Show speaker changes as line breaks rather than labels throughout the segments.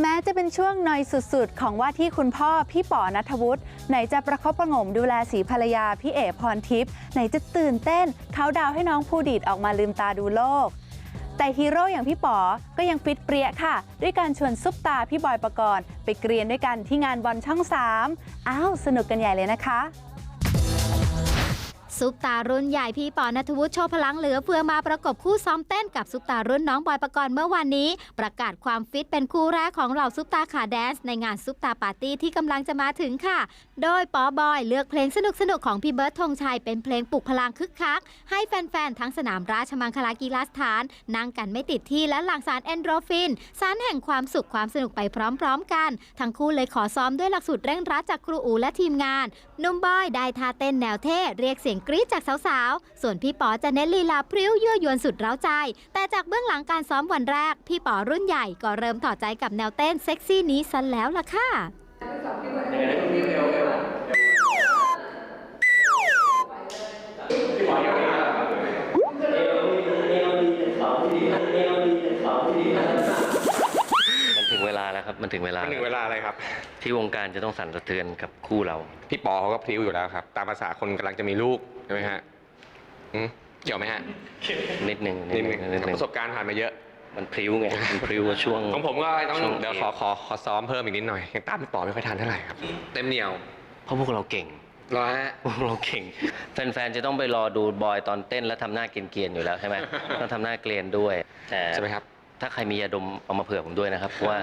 แม้จะเป็นช่วงหน่อยสุดๆ ของว่าที่คุณพ่อพี่ป๋อนัทวุฒิไหนจะประคบประงมดูแลสีภรรยาพี่เอ๋พรทิพย์ไหนจะตื่นเต้นเขาดาวให้น้องภูดิตออกมาลืมตาดูโลก แต่ฮีโร่อย่างพี่ป๋อก็ยังฟิตเปรี้ยค่ะ ด้วยการชวนซุปตาพี่บอยประกรณ์ ไปเกรียนด้วยกันที่งานบอลช่อง3อ้าวสนุกกันใหญ่เลยนะคะ
ซุปตารุ่นใหญ่พี่ปอนัทวุฒิโชว์พลังเหลือเฟือมาประกบคู่ซ้อมเต้นกับซุปตารุ่นน้องบอยประกรณ์เมื่อวานนี้ ประกาศความฟิตเป็นคู่แรกของเหล่าซุปตาขาแดนซ์ในงานซุปตาปาร์ตี้ที่กำลังจะมาถึงค่ะ โดยปอบอยเลือกเพลงสนุกๆของพี่เบิร์ดธงชัยเป็นเพลงปลุกพลังคึกคัก ให้แฟนๆ ทั้งสนามราชมังคลากีฬาสถาน นั่งกันไม่ติดที่และหลั่งสารเอนโดรฟิน สารแห่งความสุขความสนุกไปพร้อม ๆ กัน ทั้งคู่เลยขอซ้อมด้วยหลักสูตรเร่งรัดจากครูอูและทีมงานนุ่มบอยได้ท่าเต้นแนวเท่เรียกเสียงกรี๊ดจากสาวๆ ส่วนพี่ป๋อจะเน้นลีลาพริ้วยั่วยวนสุดเร้าใจ แต่จากเบื้องหลังการซ้อมวันแรก พี่ป๋อรุ่นใหญ่ก็เริ่มถอดใจกับแนวเต้นเซ็กซี่นี้ซะแล้วล่ะค่ะ
มันถึงเวลาแล้วครับ มันถึงเวลา
มันถึงเวลาอะไรครับ
ที่วงการจะต้องสั่นสะเทือนกับคู่เรา
พี่ปอเขาก็พริ้วอยู่แล้วครับ ตามภาษาคนกำลังจะมีลูกใช่ไหมฮะอืมเกี่ยวไหมฮะ
นิดหนึ่ง
นิดนึง
นิดหนึ่ง
ประสบการณ์ผ่านมาเยอะ
มันพริ้วไงมันพริ้วช่วง
ของผมก็ต้อง
ช่วง
เดี๋ยวขอขอขอซ้อมเพิ่มอีกนิดหน่อยยังตามพี่ปอไม่ค่อยทันเท่าไหร่ครับเต็มเหนียว
เพราะพวกเราเก่ง
รอฮะ
พวกเราเก่ง แฟนๆ จะต้องไปรอดูบอยตอนเต้นแล้วทำหน้าเกรียนๆอยู่แล้วใช่ไหมต้องทำหน้าเกรียนด้วยแต่
ใช่ไหมครับ
ถ้าใครมียาดมเอามาเผื่อผมด้วยนะครับเพราะว่า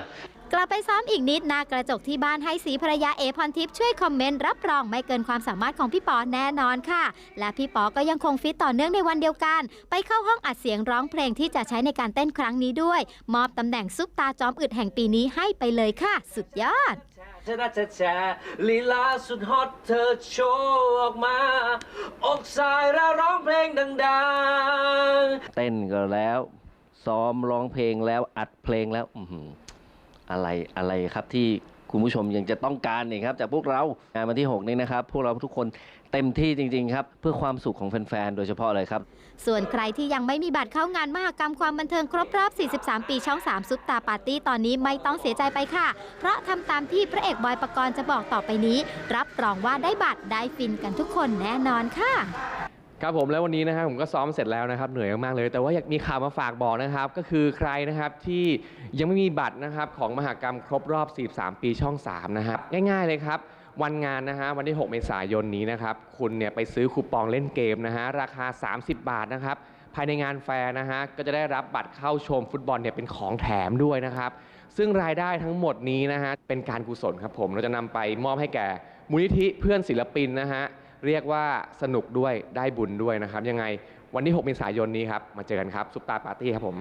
กลับไปซ้อมอีกนิดหน้ากระจกที่บ้านให้สีภรรยาเอพรทิพย์ช่วยคอมเมนต์รับรองไม่เกินความสามารถของพี่ปอแน่นอนค่ะ และพี่ปอก็ยังคงฟิตต่อเนื่องในวันเดียวกัน ไปเข้าห้องอัดเสียงร้องเพลงที่จะใช้ในการเต้นครั้งนี้ด้วย มอบตำแหน่งซุปตาจอมอึดแห่งปีนี้ให้ไปเลยค่ะ สุดยอด
ชนะแชร์ลีลาสุดฮอตเธอโชว์ออกมา อกสายและร้องเพลงดังๆ
เต้นก็แล้ว ซ้อมร้องเพลงแล้วอัดเพลงแล้ว อื อะไรอะไรครับที่คุณผู้ชมยังจะต้องการนี่ครับจากพวกเรางานวันที่ 6 นี้นะครับ พวกเราทุกคนเต็มที่จริง ๆ ครับ เพื่อความสุขของแฟน ๆ โดยเฉพาะเลยครับ
ส่วนใครที่ยังไม่มีบัตรเข้างานมหกรรมความบันเทิงครบรอบ 43 ปีช่อง 3 ซุปตาปาร์ตี้ตอนนี้ไม่ต้องเสียใจไปค่ะ เพราะทำตามที่พระเอกบอยปกรณ์จะบอกต่อไปนี้ รับรองว่าได้บัตรได้ฟินกันทุกคนแน่นอนค่ะ
ครับผมแล้ววันนี้นะครับผมก็ซ้อมเสร็จแล้วนะครับเหนื่อยมากๆเลย แต่ว่าอยากมีข่าวมาฝากบอกนะครับ ก็คือใครนะครับที่ยังไม่มีบัตรนะครับของมหกรรมครบรอบ 43 ปีช่อง 3 นะครับ ง่ายๆเลยครับ วันงานนะฮะวันที่ 6 เมษายนนี้นะครับ คุณเนี่ยไปซื้อคูปองเล่นเกมนะฮะราคา 30 บาทนะครับ ภายในงานแฟร์นะฮะก็จะได้รับบัตรเข้าชมฟุตบอลเนี่ยเป็นของแถมด้วยนะครับ ซึ่งรายได้ทั้งหมดนี้นะฮะเป็นการกุศลครับผมเราจะนำไปมอบให้แก่มูลนิธิเพื่อนศิลปินนะฮะ เรียกว่าสนุกด้วยได้บุญด้วยนะครับ ยังไงวันที่6เมษายนนี้ครับ มาเจอกันครับซุปตาปาร์ตี้ครับผม